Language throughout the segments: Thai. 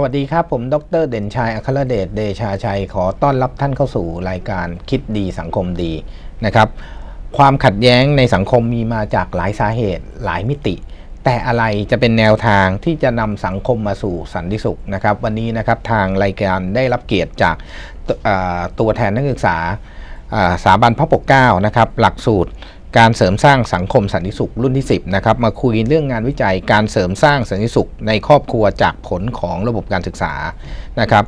สวัสดีครับ ผมดรเด่นชัยอัครเดชเดชาชัย ขอต้อนรับท่านเข้าสู่รายการคิดดีสังคมดีนะครับ ความขัดแย้งในสังคมมีมาจากหลายสาเหตุหลายมิติ แต่อะไรจะเป็นแนวทางที่จะนำสังคมมาสู่สันติสุขนะครับ วันนี้นะครับทางรายการได้รับเกียรติจากต,ตัวแทนนักศึกษาสถาบันพระปกเก้านะครับ หลักสูตร การเสริมสร้างสังคมสันติสุขรุ่นที่ 10นะครับมาคุยเรื่องงานวิจัยการเสริมสร้างสันติสุขในครอบครัวจากผลของระบบการศึกษานะครับ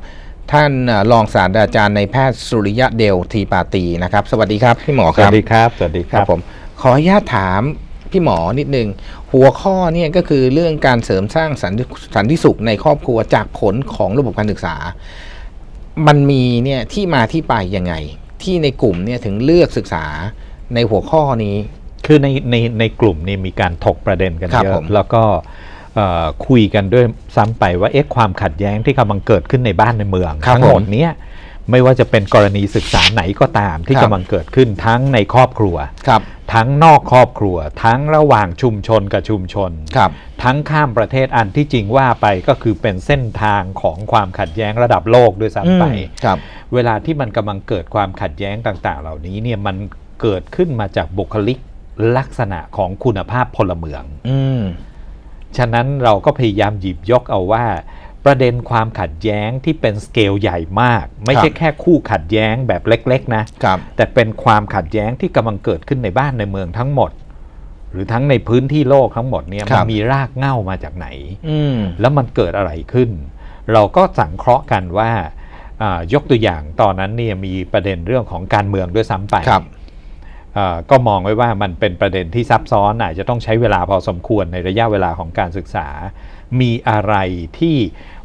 ท่านเอ่อรองศาสตราจารย์ในแพทย์สุริยะเดลทีปาตีนะครับ สวัสดีครับพี่หมอสครัวับสดีครับ สวัสดีคครัรับบผมขออนุญาตถามพี่หมอนิดนึง หัวข้อเนี่ยก็คือเรื่องการเสริมสร้างสันติสันติสุขในครอบครัวจากผลของระบบการศึกษา มันมีเนี่ยที่มาที่ไปยังไง ที่ในกลุ่มเนี่ยถึงเลือกศึกษา ในหัวข้อนี้ คือในในในกลุ่มนี่มีการถกประเด็นกันครับเยผอะม แล้วก็เอ่อคุยกันด้วยซ้ำไปว่าเอ๊ะความขัดแย้งที่กำลังเกิดขึ้นในบ้านในเมืองครับทั้งหมดผมเนี้ยไม่ว่าจะเป็นกรณีศึกษาไหนก็ตามที่ครับ กำลังเกิดขึ้นทั้งในครอบครัว ครับ ทั้งนอกครอบครัว ทั้งระหว่างชุมชนกับชุมชน ครับ ทั้งข้ามประเทศอันที่จริงว่าไปก็คือเป็นเส้นทางของความขัดแย้งระดับโลกด้วยซ้ำไปอืมครับ เวลาที่มันกำลังเกิดความขัดแย้งต่าง ๆ เหล่านี้เนี่ยมัน เกิดขึ้นมาจากบุคลิกลักษณะของคุณภาพพลเมือง อืมฉะนั้นเราก็พยายามหยิบยกเอาว่า ประเด็นความขัดแย้งที่เป็นสเกลใหญ่มาก ไม่ใช่ครับแค่คู่ขัดแย้งแบบเล็ก ๆ นะ ครับ แต่เป็นความขัดแย้งที่กำลังเกิดขึ้นในบ้านในเมืองทั้งหมด หรือทั้งในพื้นที่โลกทั้งหมดเนี่ยครัมันบมีรากเหง้ามาจากไหน อืม แล้วมันเกิดอะไรขึ้น เราก็สังเคราะห์กันว่าอ่ายกตัวอย่างตอนนั้นเนี่ยมีประเด็นเรื่องของการเมืองด้วยซ้ำไป ครับอ่า ก็มองไว้ว่ามันเป็นประเด็นที่ซับซ้อนอาจจะต้องใช้เวลาพอสมควรในระยะเวลาของการศึกษา มีอะไรที่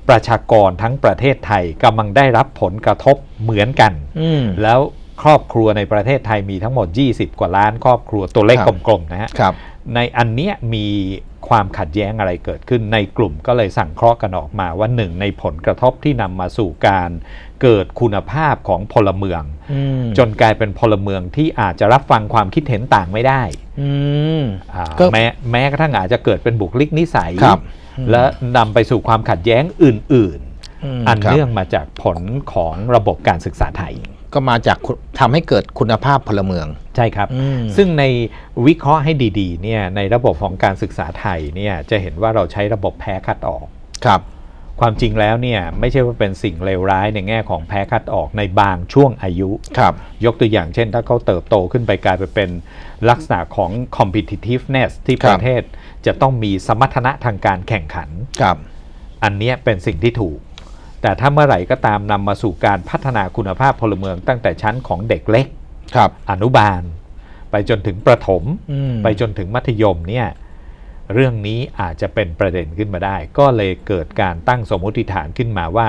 ประชากรทั้งประเทศไทยกำลังได้รับผลกระทบเหมือนกันอืมแล้วครอบครัวในประเทศไทยมีทั้งหมด 20 กว่าล้านครอบครัวตัวเลขครับกลมๆนะฮะครับในอันเนี้ยมี ความขัดแย้งอะไรเกิดขึ้นในกลุ่มก็เลยสั่งเคราะห์กันออกมาว่าหนึ่งในผลกระทบที่นำมาสู่การเกิดคุณภาพของพลเมืองอืมจนกลายเป็นพลเมืองที่อาจจะรับฟังความคิดเห็นต่างไม่ได้อืมอ่าก็แม้แม้กระทั่งอาจจะเกิดเป็นบุคลิกนิสัยครับและนำไปสู่ความขัดแย้งอื่นมๆอันครับเนื่องมาจากผลของระบบการศึกษาไทย ก็มาจากคุณทำให้เกิดคุณภาพพลเมือง ใช่ครับ อืม ซึ่งในวิเคราะห์ให้ดีๆเนี่ยในระบบของการศึกษาไทยเนี่ยจะเห็นว่าเราใช้ระบบแพ้คัดออก ครับ ความจริงแล้วเนี่ยไม่ใช่ว่าเป็นสิ่งเลวร้ายในแง่ของแพ้คัดออกในบางช่วงอายุ ครับ ยกตัวอย่างเช่น ถ้าเขาเติบโตขึ้นไปกลายไปเป็นลักษณะของ competitiveness ที่คปรับระเทศจะต้องมีสมรรถนะทางการแข่งขัน ครับ อันเนี้ยเป็นสิ่งที่ถูก แต่ถ้าเมื่อไหร่ก็ตามนำมาสู่การพัฒนาคุณภาพพลเมืองตั้งแต่ชั้นของเด็กเล็กครับ อนุบาล ไปจนถึงประถมอืมไปจนถึงมัธยมเนี่ยเรื่องนี้อาจจะเป็นประเด็นขึ้นมาได้ ก็เลยเกิดการตั้งสมมติฐานขึ้นมาว่า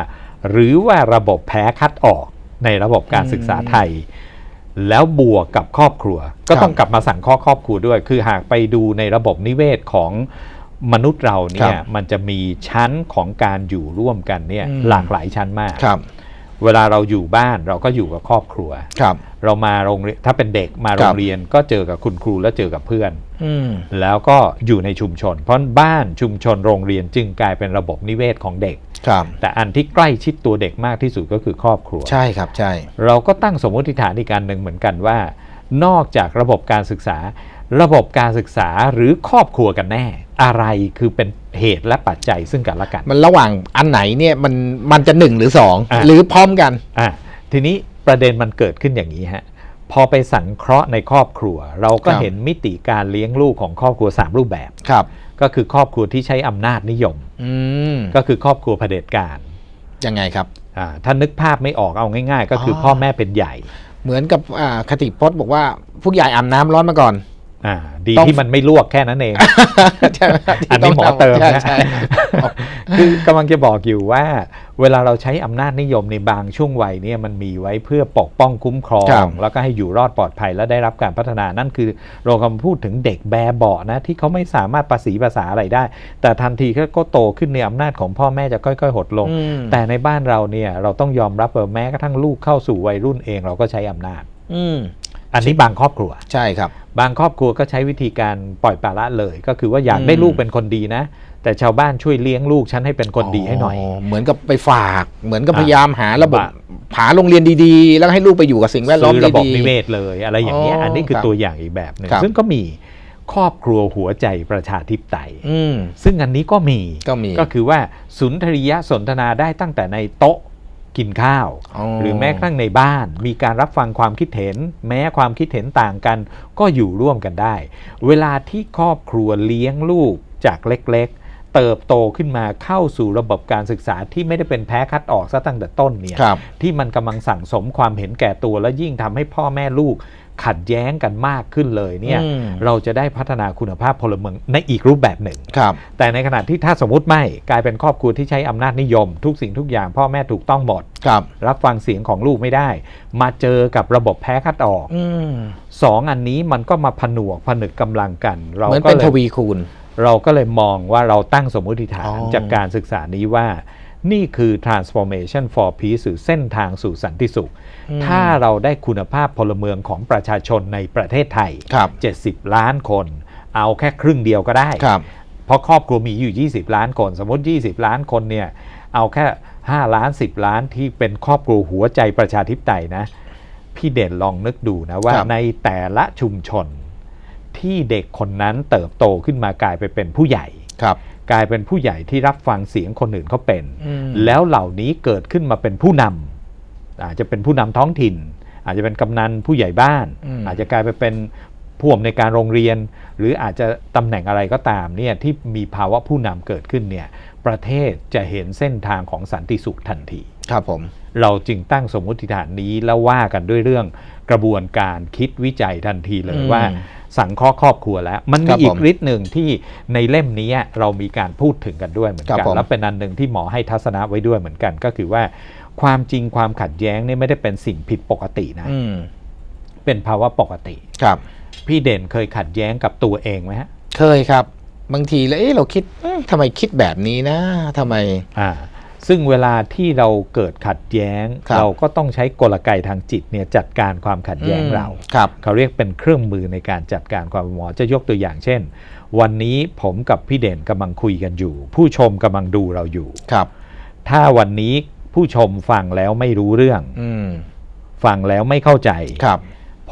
หรือว่าระบบแพ้คัดออกในระบบการศึกษาไทย แล้วบวกกับครอบครัว ก็ต้องกลับมาสั่งข้อครอบครัวด้วย คือหากไปดูในระบบนิเวศของ มนุษย์เราเนี่คยรับมันจะมีชั้นของการอยู่ร่วมกันเนี่ยอืม หลากหลายชั้นมาก ครับเวลาเราอยู่บ้านเราก็อยู่กับครอบครัว ครับ เรามาโรงเรียนถ้าเป็นเด็กมาโรงเรียนก็เจอกับคุณครูและเจอกับเพื่อน อืม แล้วก็อยู่ในชุมชน เพราะบ้านชุมชนโรงเรียนจึงกลายเป็นระบบนิเวศของเด็ก ครับ แต่อันที่ใกล้ชิดตัวเด็กมากที่สุดก็คือครอบครัว ใช่ครับ ใช่ เราก็ตั้งสมมติฐานอีกการหนึ่งเหมือนกันว่า นอกจากระบบการศึกษา ระบบการศึกษาหรือครอบครัวกันแน่ อะไรคือเป็นเหตุและปัจจัยซึ่งกันและกัน มันระหว่างอันไหนเนี่ยมันมันจะหนึ่งหรือสองอะหรือพร้อมกันอะทีนี้ประเด็นมันเกิดขึ้นอย่างนี้ฮะพอไปสังเคราะห์ในครอบครัว เราก็ครับเห็นมิติการเลี้ยงลูกของครอบครัว 3 รูปแบบครับ ก็คือครอบครัวที่ใช้อำนาจนิยมอืมก็คือครอบครัวเผด็จการยังไงครับอ่าถ้านึกภาพไม่ออกเอาง่าย ๆ ก็คือออพ่อแม่เป็นใหญ่ เหมือนกับอ่าคติพจน์บอกว่าผู้ใหญ่อาบน้ำร้อนมาก่อน อ่าดีต้อง ที่มันไม่ลวกแค่นั้นเอง ใช่ไหมครับที่อันนี้หมอเติมใช่นะใช่คือกำลังจะบอกอยู่ว่า เวลาเราใช้อำนาจนิยมในบางช่วงวัยเนี่ยมันมีไว้เพื่อปกป้องคุ้มครอครังบแล้วก็ให้อยู่รอดปลอดภัยและได้รับการพัฒนานั่นคือเรากำลังพูดถึงเด็กแบเบาะนะ ที่เขาไม่สามารถประสีภาษาอะไรได้ แต่ทันทีเขาก็โตขึ้นในอำนาจของพ่อแม่จะค่อย ๆ หดลง อืม แต่ในบ้านเราเนี่ยเราต้องยอมรับว่าแม้กระทั่งลูกเข้าสู่วัยรุ่นเองเราก็ใช้อำนาจ อืม อันนี้บางครอบครัว ใช่ครับ บางครอบครัวก็ใช้วิธีการปล่อยปละละเลย ก็คือว่าอยากอืมได้ลูกเป็นคนดีนะ แต่ชาวบ้านช่วยเลี้ยงลูกฉันให้เป็นคนดีให้หน่อย เหมือนกับไปฝาก เหมือนกับอะพยายามหาระบบบะหาโรงเรียนดีๆ แล้วให้ลูกไปอยู่กับสิ่งแวดล้อมซื้อระบบดีนิเวศเลย อะไรอย่างเงี้ยอ๋ออัอันนี้คือครับตัวอย่างอีกแบบหนึ่งครับซึ่งก็มีครอบครัวหัวใจประชาธิปไตยอืมซึ่งอันนี้ก็มีก็มีก็คือว่าสุนทรียสนทนาได้ตั้งแต่ในโต๊ะ กินข้าวอ๋อหรือแม้กระทั่งในบ้าน มีการรับฟังความคิดเห็น แม้ความคิดเห็นต่างกัน ก็อยู่ร่วมกันได้ เวลาที่ครอบครัวเลี้ยงลูกจากเล็ก ๆ เติบโตขึ้นมาเข้าสู่ระบบการศึกษาที่ไม่ได้เป็นแพ้คัดออกซะตั้งแต่ต้นเนี่ยครับที่มันกำลังสั่งสมความเห็นแก่ตัวและยิ่งทำให้พ่อแม่ลูก ขัดแย้งกันมากขึ้นเลยเนี่ยอืม เราจะได้พัฒนาคุณภาพพลเมืองในอีกรูปแบบหนึ่ง ครับ แต่ในขณะที่ถ้าสมมติไม่กลายเป็นครอบครัวที่ใช้อำนาจนิยม ทุกสิ่งทุกอย่างพ่อแม่ถูกต้องหมด ครับ รับฟังเสียงของลูกไม่ได้ มาเจอกับระบบแพ้คัดออกอืมสองอันนี้มันก็มาผนวกผนึกกำลังกัน เราเหมือนก็เป็นเลทยวีคูณ เราก็เลยมองว่าเราตั้งสมมติฐานอ๋อ จากการศึกษานี้ว่า นี่คือ transformation for peace หรือเส้นทางสู่สันติสุข ถ้าเราได้คุณภาพพลเมืองของประชาชนในประเทศไทยครับ70 ล้านคน เอาแค่ครึ่งเดียวก็ได้ครับเพราะครอบครัวมีอยู่ 20 ล้านคน สมมติ 20 ล้านคนเนี่ย เอาแค่ 5 ล้าน 10 ล้านที่เป็นครอบครัวหัวใจประชาธิปไตยนะ พี่เด่นลองนึกดูนะว่าครับในแต่ละชุมชนที่เด็กคนนั้นเติบโตขึ้นมากลายไปเป็นผู้ใหญ่ครับ กลายเป็นผู้ใหญ่ที่รับฟังเสียงคนอื่นเขาเป็นอืมแล้วเหล่านี้เกิดขึ้นมาเป็นผู้นำอาจจะเป็นผู้นำท้องถิ่น อาจจะเป็นกำนันผู้ใหญ่บ้านอืมอาจจะกลายไปเป็นผู้อำนวยการโรงเรียน หรืออาจจะตำแหน่งอะไรก็ตามเนี่ยที่มีภาวะผู้นำเกิดขึ้นเนี่ย ประเทศจะเห็นเส้นทางของสันติสุขทันที ครับผม เราจึงตั้งสมมติฐานนี้แล้วว่ากันด้วยเรื่องกระบวนการคิดวิจัยทันทีเลยอืมว่า สังเคราะห์ครอบครัวแล้ว มันครัมีบอีผกมฤทธิ์หนึ่งที่ในเล่มนี้เรามีการพูดถึงกันด้วยเหมือนครักับนผมและเป็นอันหนึ่งที่หมอให้ทัศนะไว้ด้วยเหมือนกัน ก็คือว่าความจริงความขัดแย้งเนี่ยไม่ได้เป็นสิ่งผิดปกตินะอืมเป็นภาวะปกติครับ พี่เด่นเคยขัดแย้งกับตัวเองไหมฮะ เคยครับ บางทีแล้วเอ๊ะเราคิดเอ๊ะทำไมคิดแบบนี้นะทำไม อ่าซึ่งเวลาที่เราเกิดขัดแย้ง ครับ เราก็ต้องใช้กลไกทางจิตเนี่ยจัดการความขัดแย้งเรา ครับ เขาเรียกเป็นเครื่องมือในการจัดการความหมอจะยกตัวอย่างเช่น วันนี้ผมกับพี่เด่นกำลังคุยกันอยู่ ผู้ชมกำลังดูเราอยู่ ครับ ถ้าวันนี้ผู้ชมฟังแล้วไม่รู้เรื่อง อืมฟังแล้วไม่เข้าใจ ครับ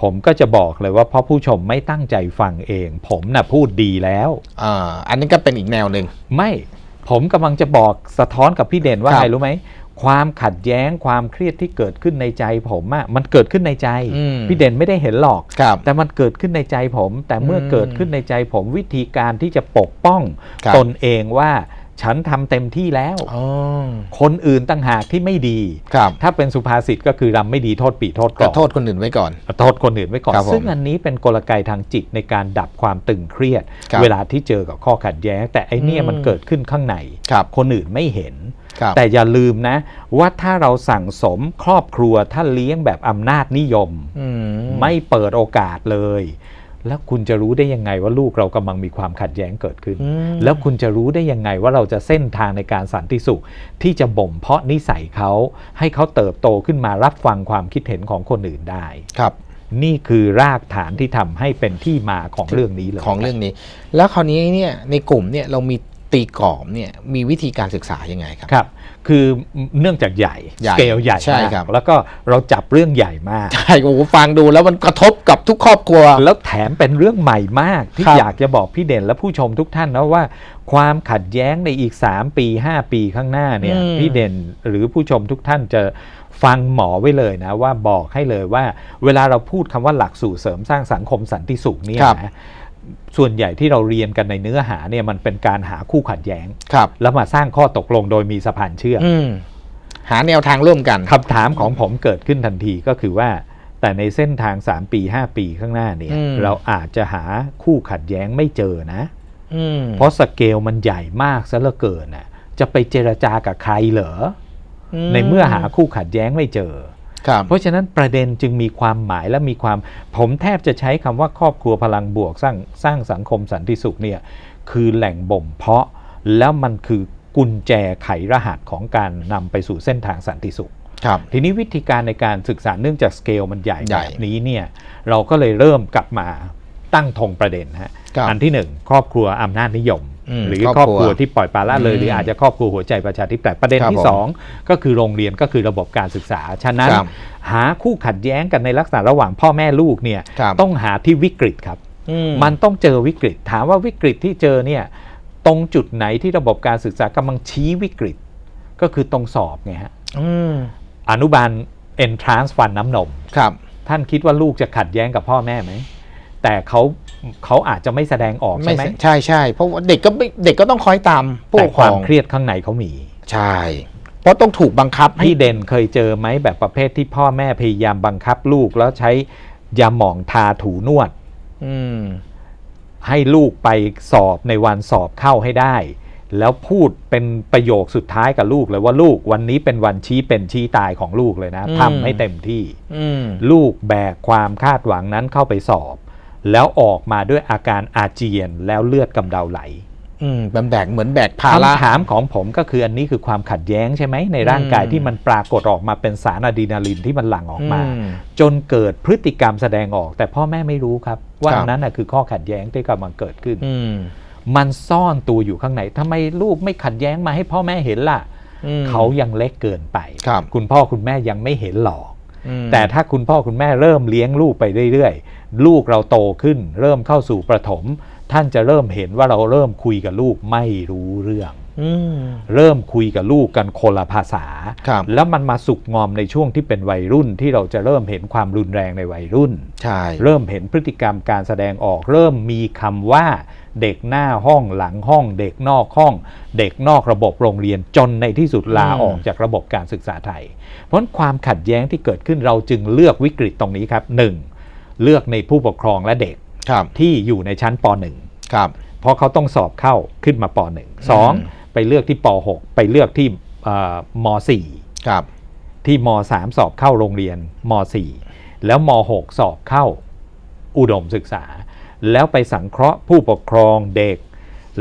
ผมก็จะบอกเลยว่าเพราะผู้ชมไม่ตั้งใจฟังเอง ผมน่ะพูดดีแล้ว อ่าอันนี้ก็เป็นอีกแนวหนึ่ง ไม่ผมกำลังจะบอกสะท้อนกับพี่เด่นว่าครับ ไงรู้ไหม ความขัดแย้งความเครียดที่เกิดขึ้นในใจ ผมอะมันเกิดขึ้นในใจ อืมพี่เด่นไม่ได้เห็นหรอก ครับ แต่มันเกิดขึ้นในใจผม แต่เมื่ออมเกิดขึ้นในใจผมวิธีการที่จะปกป้องครับ ตนเองว่า ฉันทำเต็มที่แล้วอ๋อ คนอื่นต่างหากที่ไม่ดี ครับถ้าเป็นสุภาษิตก็คือรำไม่ดีโทษปีโทษกก็ลอนโทษคนอื่นไว้ก่อน โทษคนอื่นไว้ก่อน ครับผมซึ่งอันนี้เป็นกลไกทางจิตในการดับความตึงเครียด ครับเวลาที่เจอกับข้อขัดแย้ง แต่ไอเนี่ยอืม มันเกิดขึ้นข้างใน ครับคนอื่นไม่เห็น ครับแต่อย่าลืมนะ ว่าถ้าเราสั่งสมครอบครัวถ้าเลี้ยงแบบอำนาจนิยม อืมไม่เปิดโอกาสเลย แล้วคุณจะรู้ได้ยังไงว่าลูกเรากำลังมีความขัดแย้งเกิดขึ้นอืมแล้วคุณจะรู้ได้ยังไงว่าเราจะเส้นทางในการสันติสุข ที่จะบ่มเพาะนิสัยเขา ให้เขาเติบโตขึ้นมารับฟังความคิดเห็นของคนอื่นได้ครับ นี่คือรากฐานที่ทำให้เป็นที่มาของเรื่องนี้เลยของเรื่องนี้ แล้วคราวนี้เนี่ยในกลุ่มเนี่ยเรามี ตีกรอบเนี่ยมีวิธีการศึกษายังไงครับ ครับ คือเนื่องจากใหญ่ใหญ่สเกลใหญ่ใช่มากครับ แล้วก็เราจับเรื่องใหญ่มาก ใช่โอ้โหฟังดูแล้วมันกระทบกับทุกครอบครัว แล้วแถมเป็นเรื่องใหม่มาก ที่ครับ อยากจะบอกพี่เด่นและผู้ชมทุกท่านนะว่า ความขัดแย้งในอีก 3 ปี 5 ปีข้างหน้าเนี่ยอืมพี่เด่นหรือผู้ชมทุกท่านจะฟังหมอไว้เลยนะว่าบอกให้เลยว่า เวลาเราพูดคำว่าหลักสูตรเสริมสร้างสังคมสันติสุขเนี่ยครับ นะ ส่วนใหญ่ที่เราเรียนกันในเนื้อหาเนี่ยมันเป็นการหาคู่ขัดแย้ง ครับ แล้วมาสร้างข้อตกลงโดยมีสะพานเชื่อมอืมหาแนวทางร่วมกัน คำถามของผมเกิดขึ้นทันทีก็คือว่า แต่ในเส้นทาง 3 ปี 5 ปีข้างหน้าเนี่ย อืม เราอาจจะหาคู่ขัดแย้งไม่เจอนะ อืมเพราะสเกลมันใหญ่มากซะเหลือเกินน่ะจะไปเจรจากับใครเหรออในเมื่อหาคู่ขัดแย้งไม่เจอครับ เพราะฉะนั้นประเด็นจึงมีความหมายและมีความผมแทบจะใช้คำว่าครอบครัวพลังบวกสร้างสร้างสังคมสันติสุขเนี่ยคือแหล่งบ่มเพาะแล้วมันคือกุญแจไขรหัสของการนำไปสู่เส้นทางสันติสุขครับทีนี้วิธีการในการศึกษาเนื่องจากสเกลมันใหญ่ใหญ่แบบนี้เนี่ยเราก็เลยเริ่มกลับมาตั้งธงประเด็นฮะครับอันที่หนึ่งครอบครัวอำนาจนิยมอืม หรือครอบครอบครัวครัวที่ปล่อยปละละเลยอืมหรืออาจจะครอบครัวหัวใจประชาธิปไตยประเด็นครับที่ผมสองก็คือโรงเรียนก็คือระบบการศึกษา ฉะนั้นครับหาคู่ขัดแย้งกันในลักษณะระหว่างพ่อแม่ลูกเนี่ยครับต้องหาที่วิกฤตครับอืมันต้องเจอวิกฤต ถามว่าวิกฤตที่เจอเนี่ยตรงจุดไหนที่ระบบการศึกษากำลังชี้วิกฤต ก็คือตรงสอบไงฮะอืมอนุบาล entrance ฟันน้ำนมครับ ท่านคิดว่าลูกจะขัดแย้งกับพ่อแม่ไหม แต่เขาเขาอาจจะไม่แสดงออกใช่ไหมใช่ใช่เพราะว่าเด็กก็ไม่เด็กก็ต้องคอยตามผู้แต่ปกคครวามองเครียดข้างในเขามี ใช่ เพราะต้องถูกบังคับให้ พี่เด่นเคยเจอไหมแบบประเภทที่พ่อแม่พยายามบังคับลูกแล้วใช้ยาหมองทาถูนวด อืม ให้ลูกไปสอบในวันสอบเข้าให้ได้ แล้วพูดเป็นประโยคสุดท้ายกับลูกเลยว่าลูกวันนี้เป็นวันชี้เป็นชี้ตายของลูกเลยนะอืม ทำให้เต็มที่ อืม ลูกแบกความคาดหวังนั้นเข้าไปสอบ แล้วออกมาด้วยอาการอาเจียนแล้วเลือดกำเดาไหลอืมเป็นแบกเหมือนแบกภาระคำถามของผมก็คืออันนี้คือความขัดแย้งใช่ไหมในร่างกายอืมที่มันปรากฏออกมาเป็นสารอะดรีนาลินที่มันหลั่งออกมาอืมจนเกิดพฤติกรรมแสดงออก แต่พ่อแม่ไม่รู้ครับ ว่าครับอันนั้นน่ะคือข้อขัดแย้งที่กำลังเกิดขึ้น อืมมันซ่อนตัวอยู่ข้างในทำไมลูกไม่ขัดแย้งมาให้พ่อแม่เห็นล่ะ อืมเขายังเล็กเกินไป ครับ คุณพ่อคุณแม่ยังไม่เห็นหรอกอืม แต่ถ้าคุณพ่อคุณแม่เริ่มเลี้ยงลูกไปเรื่อยๆ ลูกเราโตขึ้น เริ่มเข้าสู่ประถม ท่านจะเริ่มเห็นว่าเราเริ่มคุยกับลูกไม่รู้เรื่องอืมเริ่มคุยกับลูกกันคนละภาษาครับแล้วมันมาสุกงอมในช่วงที่เป็นวัยรุ่นที่เราจะเริ่มเห็นความรุนแรงในวัยรุ่นใช่เริ่มเห็นพฤติกรรมการแสดงออก เริ่มมีคำว่า เด็กหน้าห้องหลังห้อง เด็กนอกห้อง เด็กนอกระบบโรงเรียนจนในที่สุดลาออกจากระบบการศึกษาไทย เพราะฉะนั้นความขัดแย้งที่เกิดขึ้นเราจึงเลือกวิกฤตตรงนี้ครับหนึ่งเลือกในผู้ปกครองและเด็กครับที่อยู่ในชั้นปครับ .1 เพราะเขาต้องสอบเข้าขึ้นมาป .1 สองไปเลือกที่ป .6 ไปเลือกที่เอ่อม .4 ครับที่ม .3 สอบเข้าโรงเรียนม .4 แล้วม .6 สอบเข้าอุดมศึกษา แล้วไปสังเคราะห์ผู้ปกครองเด็ก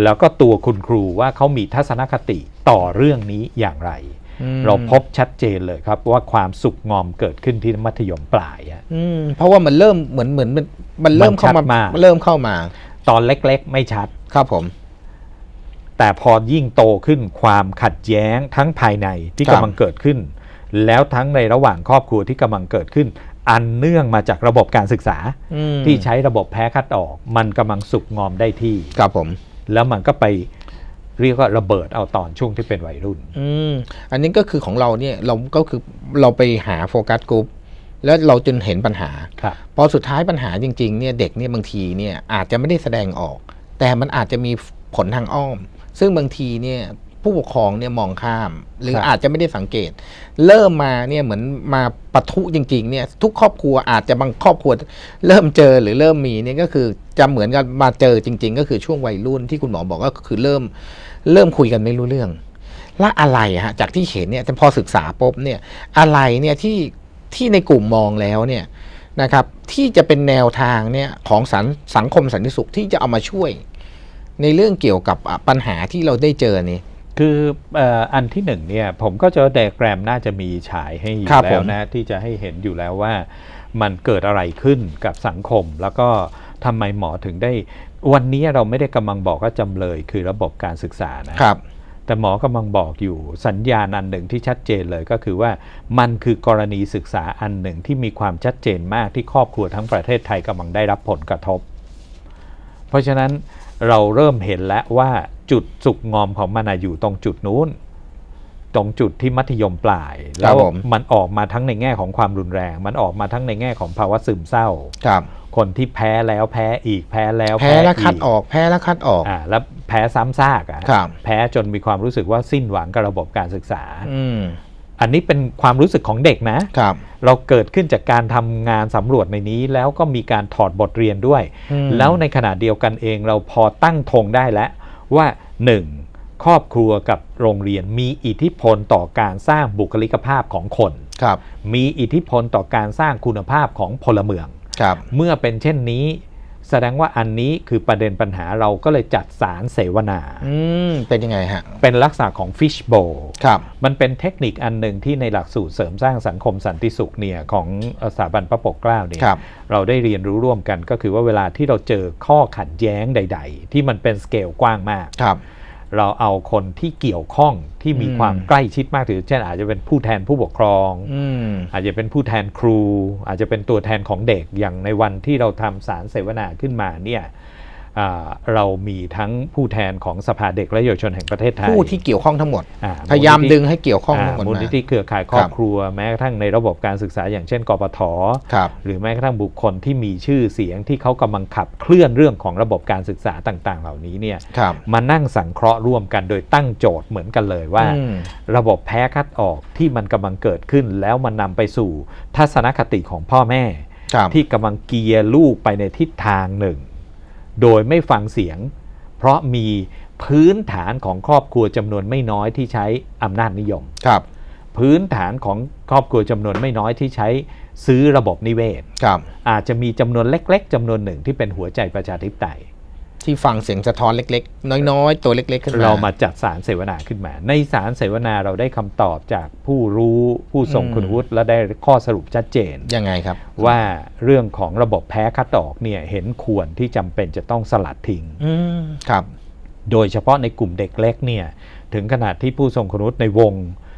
แล้วก็ตัวคุณครูว่าเขามีทัศนคติต่อเรื่องนี้อย่างไรอืมเราพบชัดเจนเลยครับว่าความสุขงอมเกิดขึ้นที่มัธยมปลายอะอืมเพราะว่ามันเริ่มเหมือนเหมือนมันมันเริ่มเข้ามันชัมาดมากเริ่มเข้ามา ตอนเล็กๆ ไม่ชัดครับผมแต่พอยิ่งโตขึ้นความขัดแย้งทั้งภายในที่ครับกำลังเกิดขึ้น แล้วทั้งในระหว่างครอบครัวที่กำลังเกิดขึ้น อันเนื่องมาจากระบบการศึกษาอืมที่ใช้ระบบแพ้คัดออก มันกำลังสุกงอมได้ที่ครับผม แล้วมันก็ไปเรียกว่าระเบิดเอาตอนช่วงที่เป็นวัยรุ่น อืมอันนี้ก็คือของเราเนี่ยเราก็คือเราไปหาโฟกัสกลุ่มแล้วเราจนเห็นปัญหาครับพอสุดท้ายปัญหาจริงๆเนี่ยเด็กเนี่ยบางทีเนี่ยอาจจะไม่ได้แสดงออก แต่มันอาจจะมีผลทางอ้อม ซึ่งบางทีเนี่ย ผู้ปกครองเนี่ยมองข้าม หรือครับอาจจะไม่ได้สังเกต เริ่มมาเนี่ยเหมือนมาปะทุจริง ๆ เนี่ยทุกครอบครัวอาจจะบางครอบครัวเริ่มเจอหรือเริ่มมีเนี่ยก็คือจะเหมือนกันมาเจอจริง ๆ ก็คือช่วงวัยรุ่นที่คุณหมอบอกก็คือเริ่มเริ่มคุยกันไม่รู้เรื่องและอะไรอะฮะจากที่เห็นเนี่ยพอศึกษาปุ๊บเนี่ยอะไรเนี่ยที่ที่ในกลุ่มมองแล้วเนี่ยนะครับที่จะเป็นแนวทางเนี่ยของสังสังคมสันติสุขที่จะเอามาช่วย ในเรื่องเกี่ยวกับอะปัญหาที่เราได้เจอนี่ คือเอ่ออันที่หนึ่งเนี่ยผมก็เจอไดอะแกรมน่าจะมีฉายให้อยู่ครับแล้ผวมนะที่จะให้เห็นอยู่แล้วว่ามันเกิดอะไรขึ้นกับสังคม แล้วก็ทำไมหมอถึงได้ วันนี้เราไม่ได้กำลังบอกว่าจำเลยคือระบบการศึกษานะครับ แต่หมอกำลังบอกอยู่สัญญาณอันหนึ่งที่ชัดเจนเลยก็คือว่ามันคือกรณีศึกษาอันหนึ่งที่มีความชัดเจนมากที่ครอบครัวทั้งประเทศไทยกำลังได้รับผลกระทบ เพราะฉะนั้นเราเริ่มเห็นแล้วว่าจุดสุกงอมของมันอะอยู่ตรงจุดนู้น ตรงจุดที่มัธยมปลาย แล้วผมมันออกมาทั้งในแง่ของความรุนแรง มันออกมาทั้งในแง่ของภาวะซึมเศร้าครับ คนที่แพ้แล้วแพ้อีกแพ้แล้วแพ้แล้วคัดกออกแพ้แล้วคัดออกอ่าแล้วแพ้ซ้ำซากอะครับแพ้จนมีความรู้สึกว่าสิ้นหวังกับระบบการศึกษา อืมอันนี้เป็นความรู้สึกของเด็กนะครับเราเกิดขึ้นจากการทำงานสำรวจในนี้ แล้วก็มีการถอดบทเรียนด้วยอืมแล้วในขณะเดียวกันเองเราพอตั้งธงได้แล้วว่า 1. ครอบครัวกับโรงเรียนมีอิทธิพลต่อการสร้างบุคลิกภาพของคนครับมีอิทธิพลต่อการสร้างคุณภาพของพลเมืองครับเมื่อเป็นเช่นนี้ แสดงว่าอันนี้คือประเด็นปัญหาเราก็เลยจัดสารเสวนา อืมเป็นยังไงฮะ เป็นลักษณะของ fish bowl ครับ มันเป็นเทคนิคอันหนึ่งที่ในหลักสูตรเสริมสร้างสังคมสันติสุขเนี่ยของสถาบันพระปกเกล้าเนี่ยครับ เราได้เรียนรู้ร่วมกันก็คือว่าเวลาที่เราเจอข้อขัดแย้งใด ๆ ที่มันเป็นสเกลกว้างมาก ครับ เราเอาคนที่เกี่ยวข้องที่มีอืมความใกล้ชิดมากถือเช่น อาจจะเป็นผู้แทนผู้ปกครองอืมอาจจะเป็นผู้แทนครู อาจจะเป็นตัวแทนของเด็กอย่างในวันที่เราทำสารเสวนาขึ้นมาเนี่ยอ่า เรามีทั้งผู้แทนของสภาเด็กและเยาวชนแห่งประเทศไทยผู้ที่เกี่ยวข้องทั้งหมดอ่พยายามลนิธิดึงให้เกี่ยวข้องทั้งหมดมูลมานิธิเครือข่ายครอครับบครัวแม้กระทั่งในระบบการศึกษาอย่างเช่นกปทครับหรือแม้กระทั่งบุคคลที่มีชื่อเสียงที่เขากำลังขับเคลื่อนเรื่องของระบบการศึกษาต่าง ๆ เหล่านี้เนี่ยครับมานั่งสังเคราะห์ร่วมกันโดยตั้งโจทย์เหมือนกันเลยว่าอืมระบบแพ้คัดออกที่มันกำลังเกิดขึ้น แล้วมันนำไปสู่ทัศนคติของพ่อแม่ครับที่กำลังเกียร์ลูกไปในทิศทางหนึ่ง โดยไม่ฟังเสียง เพราะมีพื้นฐานของครอบครัวจำนวนไม่น้อยที่ใช้อำนาจนิยม ครับ พื้นฐานของครอบครัวจำนวนไม่น้อยที่ใช้ซื้อระบบนิเวศ ครับ อาจจะมีจำนวนเล็ก ๆจำนวนหนึ่งที่เป็นหัวใจประชาธิปไตย ที่ฟังเสียงสะท้อนเล็ก ๆ น้อยๆ ตัวเล็ก ๆ ขึ้นมา เรามาจัดสารเสวนาขึ้นมา ในสารเสวนาเราได้คำตอบจากผู้รู้ผู้ทรงอืมคุณวุฒิและได้ข้อสรุปชัดเจนยังไงครับ ว่าเรื่องของระบบแพ้คัดออกเนี่ยเห็นควรที่จำเป็นจะต้องสลัดทิ้งอืมครับ โดยเฉพาะในกลุ่มเด็กเล็กเนี่ยถึงขนาดที่ผู้ทรงคุณวุฒิในวง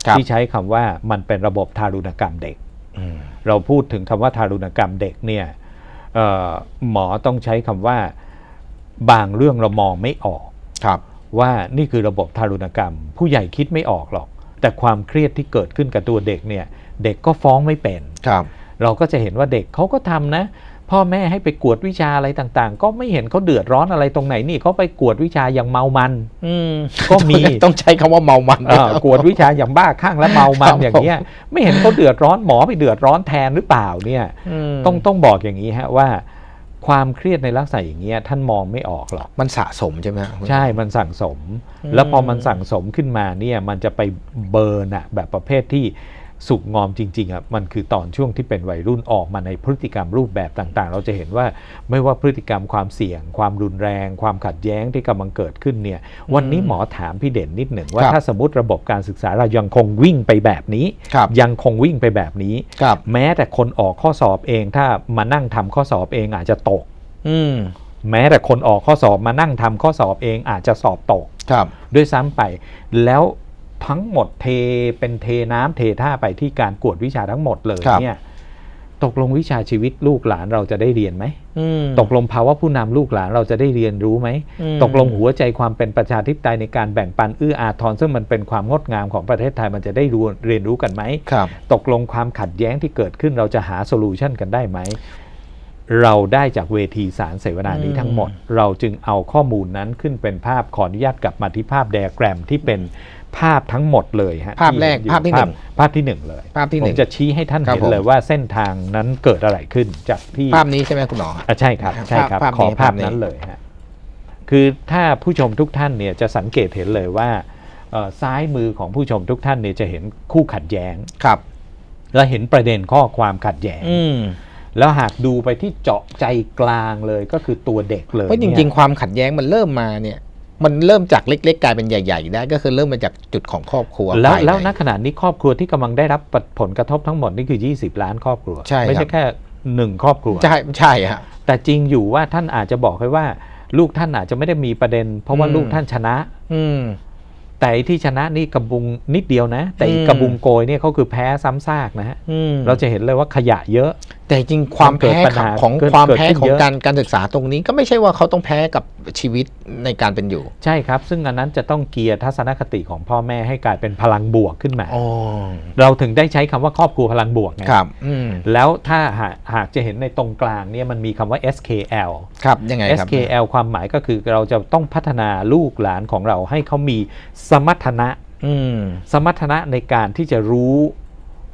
ครับที่ใช้คำว่ามันเป็นระบบทารุณกรรมเด็กอืมเราพูดถึงคำว่าทารุณกรรมเด็กเนี่ยเอ่อหมอต้องใช้คำว่า บางเรื่องเรามองไม่ออกครับ ว่านี่คือระบบทารุณกรรม ผู้ใหญ่คิดไม่ออกหรอก แต่ความเครียดที่เกิดขึ้นกับตัวเด็กเนี่ยเด็กก็ฟ้องไม่เป็นครับ เราก็จะเห็นว่าเด็กเขาก็ทำนะ พ่อแม่ให้ไปกวดวิชาอะไรต่างๆ ก็ไม่เห็นเขาเดือดร้อนอะไรตรงไหนนี่เขาไปกวดวิชาอย่างเมามัน อืมก็มีต้องใช้คำว่าเมามันเอ่อกวดวิชาอย่างบ้าคลั่งและเมามัคนรับอย่างเงี้ย ไม่เห็นเขาเดือดร้อนหมอไปเดือดร้อนแทนหรือเปล่าเนี่ยมต้องต้องบอกอย่างนี้ฮะว่า ความเครียดในลักษณะอย่างเงี้ยท่านมองไม่ออกหรอก มันสะสมใช่ไหมฮะใช่มันสั่งสมอืมแล้วพอมันสั่งสมขึ้นมาเนี่ยมันจะไปเบิร์นอะแบบประเภทที่ สุกงอมจริงๆอะมันคือตอนช่วงที่เป็นวัยรุ่นออกมาในพฤติกรรมรูปแบบต่างๆ เราจะเห็นว่าไม่ว่าพฤติกรรมความเสี่ยง ความรุนแรง ความขัดแย้งที่กำลังเกิดขึ้นเนี่ยวันนี้หมอถามพี่เด่นนิดหนึ่งว่าครับถ้าสมมติระบบการศึกษาเรายังคงวิ่งไปแบบนี้ครับยังคงวิ่งไปแบบนี้ครับแม้แต่คนออกข้อสอบเองถ้ามานั่งทำข้อสอบเองอาจจะตก อืมแม้แต่คนออกข้อสอบมานั่งทำข้อสอบเองอาจจะสอบตกครับด้วยซ้ำไปแล้ว ทั้งหมดเทเป็นเทน้ำเทท่าไปที่การกวดวิชาทั้งหมดเลยครับเนี่ยตกลงวิชาชีวิตลูกหลานเราจะได้เรียนไหมอืมตกลงภาวะผู้นำลูกหลานเราจะได้เรียนรู้ไหมอืมตกลงหัวใจความเป็นประชาธิปไตยในการแบ่งปันเอื้ออาทรซึ่งมันเป็นความงดงามของประเทศไทยมันจะได้รู้เรียนรู้กันไหมครับตกลงความขัดแย้งที่เกิดขึ้นเราจะหาโซลูชันกันได้ไหมเราได้จากเวทีสารเสวนานี้อืมทั้งหมด เราจึงเอาข้อมูลนั้นขึ้นเป็นภาพขออนุญาตกลับมาที่ภาพไดอะแกรมที่เป็น ภาพทั้งหมดเลยฮะภาพแรกอยู่ภาพที่หนึ่งภาพที่หนึ่งเลยภาพที่หผนึ่มงจะชี้ให้ท่านครับเห็นผมเลยว่าเส้นทางนั้นเกิดอะไรขึ้นจากที่ภาพนี้ใช่ไหมคุณหมออะใช่ครับใช่ครับภาพขอนี้ภาพภาพนี้นั้นเลยฮะคือถ้าผู้ชมทุกท่านเนี่ยจะสังเกตเห็นเลยว่าเอ่อซ้ายมือของผู้ชมทุกท่านเนี่ยจะเห็นคู่ขัดแย้งครับ และเห็นประเด็นข้อความขัดแย้งอืมแล้วหากดูไปที่เจาะใจกลางเลยก็คือตัวเด็กเลยเพราะจริงเนี่ยๆความขัดแย้งมันเริ่มมาเนี่ย มันเริ่มจากเล็ก ๆ กลายเป็นใหญ่ ๆ ได้ ก็คือเริ่มมาจากจุดของครอบครัวแล้วภายในแล้วณขณะนี้ครอบครัวที่กำลังได้รับผลกระทบทั้งหมดนี่คือ 20 ล้านครอบครัวใช่ครับไม่ใช่แค่หนึ่งครอบครัวใช่ใช่ฮะแต่จริงอยู่ว่าท่านอาจจะบอกให้ว่า ลูกท่านอาจจะไม่ได้มีประเด็น เพราะว่าอืมลูกท่านชนะ อืมแต่ไอ้ที่ชนะนี่กระบุงนิดเดียวนะ แต่อีกอืมกระบุงโกยเนี่ยเขาคือแพ้ซ้ำซากนะฮะอืมเราจะเห็นเลยว่าขยะเยอะ แต่จริงๆความมันเกิดแพ้ปัญหาของเกิดความเกิดแพ้ขึ้นของเยอะการการศึกษาตรงนี้ก็ไม่ใช่ว่าเขาต้องแพ้กับชีวิตในการเป็นอยู่ ใช่ครับ ซึ่งอันนั้นจะต้องเกียร์ทัศนคติของพ่อแม่ให้กลายเป็นพลังบวกขึ้นมาอ๋อเราถึงได้ใช้คำว่าครอบครัวพลังบวกไงครับอืมแล้วถ้าหากหากจะเห็นในตรงกลางเนี่ยมันมีคำว่า SKL ครับยังไงครับ SKL ความหมายก็คือเราจะต้องพัฒนาลูกหลานของเราให้เขามีสมรรถนะอืมสมรรถนะในการที่จะรู้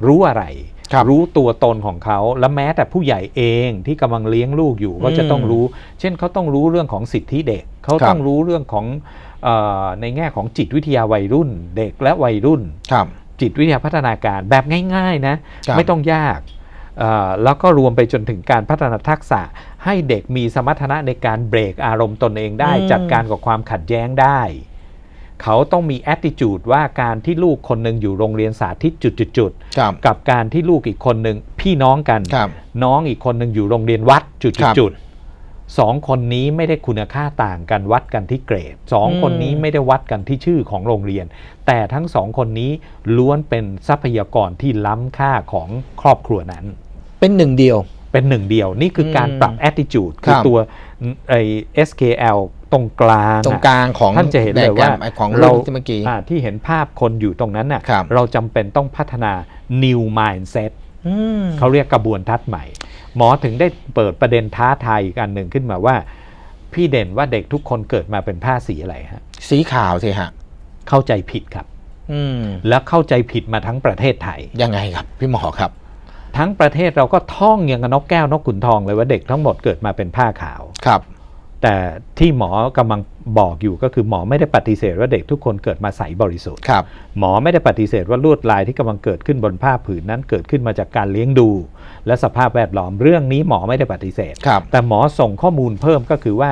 รู้อะไรค รับรู้ตัวตนของเขาและแม้แต่ผู้ใหญ่เองที่กำลังเลี้ยงลูกอยู่ก็จะต้องรู้ เช่นเขาต้องรู้เรื่องของสิทธิเด็ก เขาครับต้องรู้เรื่องของเออในแง่ของจิตวิทยาวัยรุ่น เด็กและวัยรุ่นครับจิตวิทยาพัฒนาการแบบง่าย ๆ นะครับไม่ต้องยากเอ่อแล้วก็รวมไปจนถึงการพัฒนาทักษะ ให้เด็กมีสมรรถนะในการเบรกอารมณ์ตนเองได้อืมจัดการกับความขัดแย้งได้ เขาต้องมี attitude ว่าการที่ลูกคนหนึ่งอยู่โรงเรียนสาธิตจุดๆครับๆกับการที่ลูกอีกคนหนึ่งพี่น้องกัน ครับ น้องอีกคนหนึ่งอยู่โรงเรียนวัดจุดครับจุดสองคนนี้ไม่ได้คุณค่าต่างกันวัดกันที่เกรดสองอืม คนนี้ไม่ได้วัดกันที่ชื่อของโรงเรียน แต่ทั้งสองคนนี้ล้วนเป็นทรัพยากรที่ล้ำค่าของครอบครัวนั้น เป็นหนึ่งเดียว เป็นหนึ่งเดียวนี่คือการอืมปรับ attitude ครับคือตัวไอ SKL ตรงกลางตรงอะกลางของท่านจะเห็นเลยว่าไดแกรมของเรารูปที่เมื่อกี้อ่าที่เห็นภาพคนอยู่ตรงนั้นน่ะครับเราจำเป็นต้องพัฒนา new mindset อืมเขาเรียกกระบวนทัศน์ใหม่ หมอถึงได้เปิดประเด็นท้าทายอีกอันหนึ่งขึ้นมาว่า พี่เด่นว่าเด็กทุกคนเกิดมาเป็นผ้าสีอะไรฮะ สีขาวสิฮะ เข้าใจผิดครับอืมแล้วเข้าใจผิดมาทั้งประเทศไทย ยังไงครับ พี่หมอครับ ทั้งประเทศเราก็ท่องอย่างกับนกแก้วนกขุนทองเลยว่าเด็กทั้งหมดเกิดมาเป็นผ้าขาว ครับ แต่ที่หมอกำลังบอกอยู่ก็คือหมอไม่ได้ปฏิเสธว่าเด็กทุกคนเกิดมาใสบริสุทธิ์ครับหมอไม่ได้ปฏิเสธว่าลวดลายที่กำลังเกิดขึ้นบนผ้าผืนนั้นเกิดขึ้นมาจากการเลี้ยงดู และสภาพแวดล้อมเรื่องนี้หมอไม่ได้ปฏิเสธครับแต่หมอส่งข้อมูลเพิ่มก็คือว่า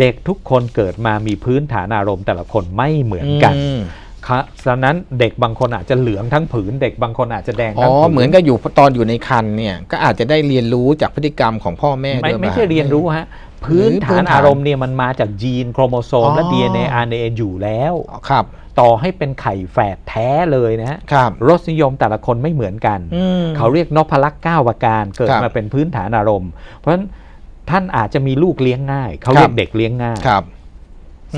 เด็กทุกคนเกิดมามีพื้นฐานอารมณ์แต่ละคนไม่เหมือนกันอืมค่ะฉะนั้นเด็กบางคนอาจจะเหลืองทั้งผืน เด็กบางคนอาจจะแดงอ๋ทั้งอผืนเหมือนกับอยู่ตอนอยู่ในคันเนี่ย ก็อาจจะได้เรียนรู้จากพฤติกรรมของพ่อแม่ไม่ด้วยไม่ป่ะใช่เรียนรู้ฮะ พื้นหรือพื้ฐานนฐานอารมณ์เนี่ยมันมาจากยีนโครโมโซมและอ๋อ DNA RNA อยู่แล้วอ๋อครับ ต่อให้เป็นไข่แฝดแท้เลยนะฮะครับรสนิยมแต่ละคนไม่เหมือนกันอืมเขาเรียกนพลักษ์เก้าประการเกิดครับมาเป็นพื้นฐานอารมณ์ เพราะฉะนั้นท่านอาจจะมีลูกเลี้ยงง่าย เขาเรียคกรับเด็กเลี้ยงง่ายครับ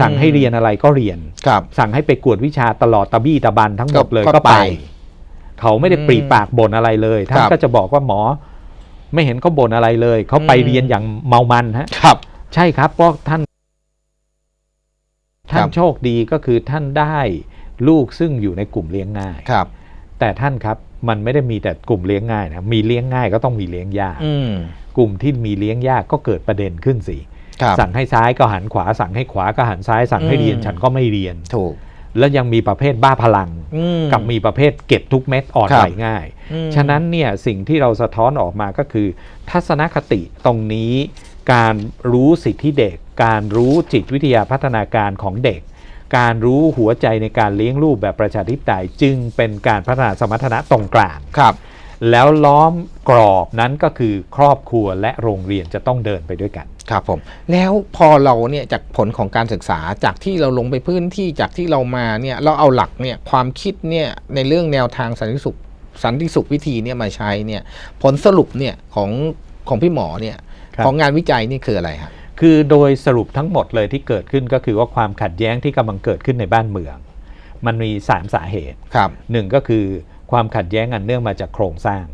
สั่งให้อืมเรียนอะไรก็เรียนครับสั่งให้ไปกวดวิชาตลอดตะบี้ตะบันทั้งหมดก็เลยก็ก็ไปไป เขาไม่ได้อืมปรีปากบ่นอะไรเลยท่านครับก็จะบอกว่าหมอ ไม่เห็นเขาบ่นอะไรเลย เขาไปอืมเรียนอย่างเมามันฮะครับ ใช่ครับเพราะท่าน ท่าคนรับโชคดีก็คือท่านได้ลูกซึ่งอยู่ในกลุ่มเลี้ยงง่ายครับ แต่ท่านครับมันไม่ได้มีแต่กลุ่มเลี้ยงง่ายนะมีเลี้ยงง่ายก็ต้องมีเลี้ยงยากอืมกลุ่มที่มีเลี้ยงยากก็เกิดประเด็นขึ้นสิครับสั่งให้ซ้ายก็หันขวาสั่งให้ขวาก็หันซ้าย สั่งให้อืมเรียนฉันก็ไม่เรียนถูก แล้วยังมีประเภทบ้าพลังอืมกับมีประเภทเก็บทุกเม็ดอ่อนครับไหวง่ายอืมฉะนั้นเนี่ยสิ่งที่เราสะท้อนออกมาก็คือ ทัศนคติตรงนี้ การรู้สิทธิเด็ก การรู้จิตวิทยาพัฒนาการของเด็ก การรู้หัวใจในการเลี้ยงลูกแบบประชาธิปไตยจึงเป็นการพัฒนาสมรรถนะตรงกลางครับ แล้วล้อมกรอบนั้นก็คือครอบครัวและโรงเรียนจะต้องเดินไปด้วยกัน ครับผม แล้วพอเราเนี่ยจากผลของการศึกษาจากที่เราลงไปพื้นที่จากที่เรามาเนี่ยเราเอาหลักเนี่ยความคิดเนี่ยในเรื่องแนวทางสันติสุขสันติสุขวิธีเนี่ยมาใช้เนี่ยผลสรุปเนี่ยของของพี่หมอเนี่ยครับของงานวิจัยนี่คืออะไรครับคือโดยสรุปทั้งหมดเลยที่เกิดขึ้นก็คือว่าความขัดแย้งที่กำลังเกิดขึ้นในบ้านเมือง มันมีสามสาเหตุครับหนึ่งก็คือ ความขัดแย้งอันเนื่องมาจากโครงสร้าง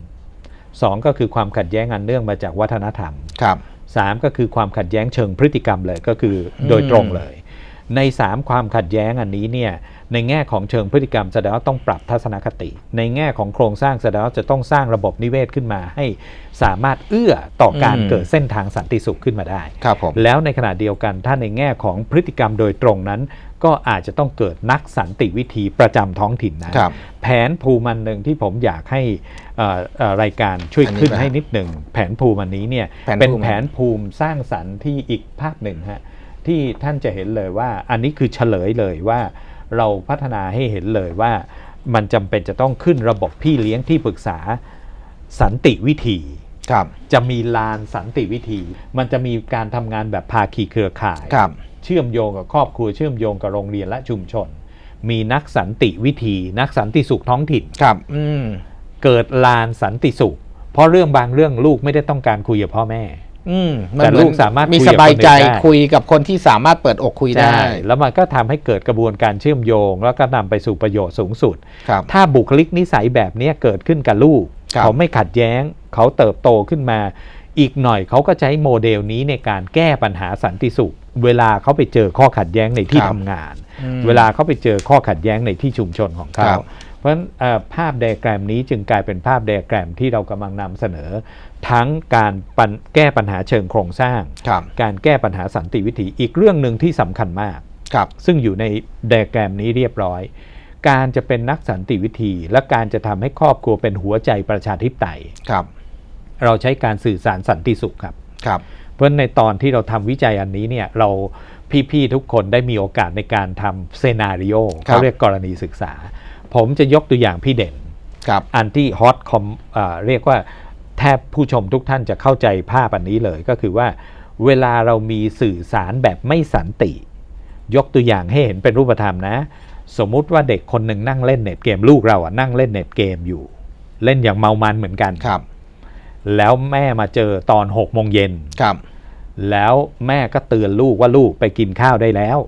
สองก็คือความขัดแย้งอันเนื่องมาจากวัฒนธรรมครับสามก็คือความขัดแย้งเชิงพฤติกรรมเลยก็คือโดยตรงเลย ในสามความขัดแย้งอันนี้เนี่ยในแง่ของเชิงพฤติกรรมแสดงว่าต้องปรับทัศนคติ ในแง่ของโครงสร้างแสดงว่าจะต้องสร้างระบบนิเวศขึ้นมา ให้สามารถเอื้อต่อการอืมเกิดเส้นทางสันติสุขขึ้นมาได้ครับผมแล้วในขณะเดียวกันถ้าในแง่ของพฤติกรรมโดยตรงนั้น ก็อาจจะต้องเกิดนักสันติวิธีประจำท้องถิ่นนะ ครับ แผนภูมิอันหนึ่งที่ผมอยากให้เอ่อเอ่อรายการช่วยอันนี้ขึ้นป่ะให้นิดหนึ่ง แผนภูมิอันนี้เนี่ยแผนเป็นภูมิแผนภูมิสร้างสรรค์ที่อีกภาพหนึ่งฮะที่ท่านจะเห็นเลยว่าอันนี้คือเฉลยเลยว่า เราพัฒนาให้เห็นเลยว่า มันจำเป็นจะต้องขึ้นระบบพี่เลี้ยงที่ปรึกษาสันติวิธี ครับจะมีลานสันติวิธี มันจะมีการทำงานแบบภาคีเครือข่าย ครับ เชื่อมโยงกับครอบครัวเชื่อมโยงกับโรงเรียนและชุมชน มีนักสันติวิธี นักสันติสุขท้องถิ่นครับ อืมเกิดลานสันติสุข เพราะเรื่องบางเรื่องลูกไม่ได้ต้องการคุยกับพ่อแม่ อืมแต่นเหอนลูกสามารถมีคุยสกับบายใจคนอื่นได้ คุยกับคนที่สามารถเปิดอกคุยได้แล้วมันก็ทำให้เกิดกระบวนการเชื่อมโยง แล้วก็นำไปสู่ประโยชน์สูงสุด ครับ ถ้าบุคลิกนิสัยแบบเนี้ยเกิดขึ้นกับลูก ครับ เขาไม่ขัดแย้ง เขาเติบโตขึ้นมา อีกหน่อยเขาก็ใช้โมเดลนี้ในการแก้ปัญหาสันติสุข เวลาเขาไปเจอข้อขัดแย้งในที่ครับทำงาน อืมเวลาเขาไปเจอข้อขัดแย้งในที่ชุมชนของครัเขาบเพราะฉะนั้นเอ่อภาพไดอะแกรมนี้จึงกลายเป็นภาพไดอะแกรมที่เรากำลังนำเสนอ ทั้งการปัญแก้ปัญหาเชิงโครงสร้าง ครับการแก้ปัญหาสันติวิธีอีกเรื่องหนึ่งที่สำคัญมาก ครับ ซึ่งอยู่ในไดอะแกรมนี้เรียบร้อย การจะเป็นนักสันติวิธี และการจะทำให้ครอบครัวเป็นหัวใจประชาธิปไตย ครับ เราใช้การสื่อสารสันติสุขครับครับ เพราะในตอนที่เราทำวิจัยอันนี้เนี่ยเราพี่ๆทุกคนได้มีโอกาสในการทำเซนาริโอครับเขาเรียกกรณีศึกษา ผมจะยกตัวอย่างพี่เด่นครับอันที่ฮอตคอมเรียกว่าแทบผู้ชมทุกท่านจะเข้าใจภาพอันนี้เลยก็คือว่าเวลาเรามีสื่อสารแบบไม่สันติ ยกตัวอย่างให้เห็นเป็นรูปธรรมนะ สมมุติว่าเด็กคนหนึ่งนั่งเล่นเน็ตเกมลูกเราอะนั่งเล่นเน็ตเกมอยู่ เล่นอย่างเมามันเหมือนกันครับ แล้วแม่มาเจอตอน6กโมงเย็นครับ แล้วแม่ก็เตือนลูกว่าลูกไปกินข้าวได้แล้ว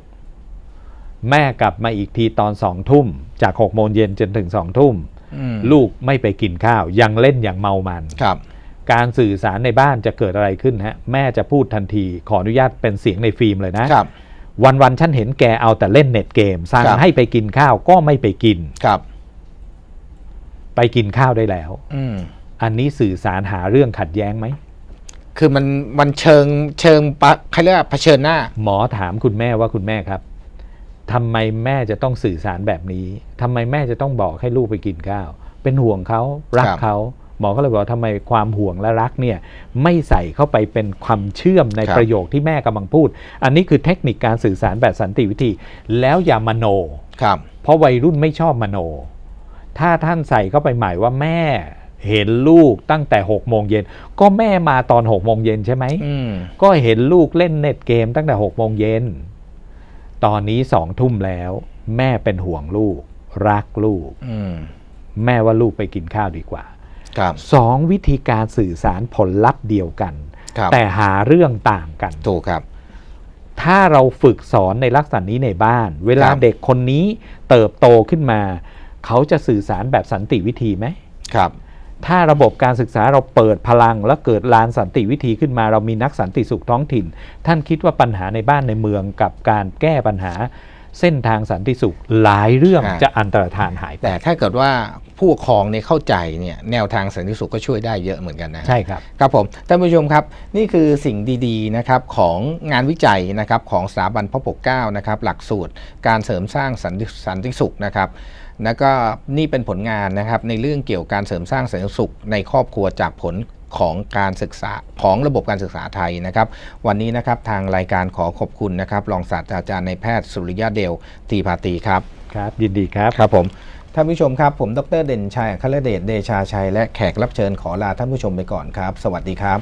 แม่กลับมาอีกทีตอนสองทุ่ม จากหกโมงเย็นจนถึงสองทุ่มอืมลูกไม่ไปกินข้าว ยังเล่นอย่างเมามันครับ การสื่อสารในบ้านจะเกิดอะไรขึ้นฮะ แม่จะพูดทันที ขออนุญาตเป็นเสียงในฟิล์มเลยนะครับ วันวันๆฉันเห็นแกเอาแต่เล่นเน็ตเกมสั่งครับให้ไปกินข้าวก็ไม่ไปกินครับ ไปกินข้าวได้แล้ว อืม อันนี้สื่อสารหาเรื่องขัดแย้งไหม คือมันมันเชิงเชิงปะเขาเรียกว่าเผชิญหน้า หมอถามคุณแม่ว่าคุณแม่ครับทำไมแม่จะต้องสื่อสารแบบนี้ทำไมแม่จะต้องบอกให้ลูกไปกินข้าว เป็นห่วงเขารักครับ เขาหมอก็เลยบอกว่าทำไมความห่วงและรักเนี่ยไม่ใส่เข้าไปเป็นความเชื่อมในครับ ประโยคที่แม่กำลังพูด อันนี้คือเทคนิคการสื่อสารแบบสันติวิธี แล้วอย่ามโน ครับ เพราะวัยรุ่นไม่ชอบมโน ถ้าท่านใส่เข้าไปหมายว่าแม่ เห็นลูกตั้งแต่6กโมงเย็นก็แม่มาตอน6กโมงเย็นใช่ไหมอืมก็เห็นลูกเล่นเน็ตเกมตั้งแต่หกโมงเย็นตอนนี้สองทุ่มแล้ว แม่เป็นห่วงลูก รักลูกอืมแม่ว่าลูกไปกินข้าวดีกว่าครับสองวิธีการสื่อสารผลลัพธ์เดียวกันครับแต่หาเรื่องต่างกันถูกครับ ถ้าเราฝึกสอนในลักษณะนี้ในบ้าน เวลาครับเด็กคนนี้เติบโตขึ้นมา เขาจะสื่อสารแบบสันติวิธีไหมครับ ถ้าระบบการศึกษาเราเปิดพลัง และเกิดลานสันติวิธีขึ้นมาเรามีนักสันติสุขท้องถิ่น ท่านคิดว่าปัญหาในบ้านในเมืองกับการแก้ปัญหา เส้นทางสันติสุขหลายเรื่องอ่าจะอันตรธานหายไปแต่ถ้าเกิดว่าผู้ปกครองเนี่ยเข้าใจเนี่ยแนวทางสันติสุขก็ช่วยได้เยอะเหมือนกันนะใช่ครับครับผมท่านผู้ชมครับ นี่คือสิ่งดีๆนะครับของงานวิจัยนะครับของสถาบันพระปกเกล้านะครับหลักสูตรการเสริมสร้างสันติสันติสุขนะครับแล้วก็นี่เป็นผลงานนะครับในเรื่องเกี่ยวกับการเสริมสร้างสันติสุขในครอบครัวจากผล ของการศึกษาของระบบการศึกษาไทยนะครับ วันนี้นะครับทางรายการขอขอบคุณนะครับรองศาสตราจารย์ในายแพทย์สุริยะเดลตีพาตีครับครับ ยินดีครับครับผมท่านผู้ชมครับ ผมดรเด่นชัยอัครเดชเดชาชัย และแขกรับเชิญขอลาท่านผู้ชมไปก่อนครับ สวัสดีครับ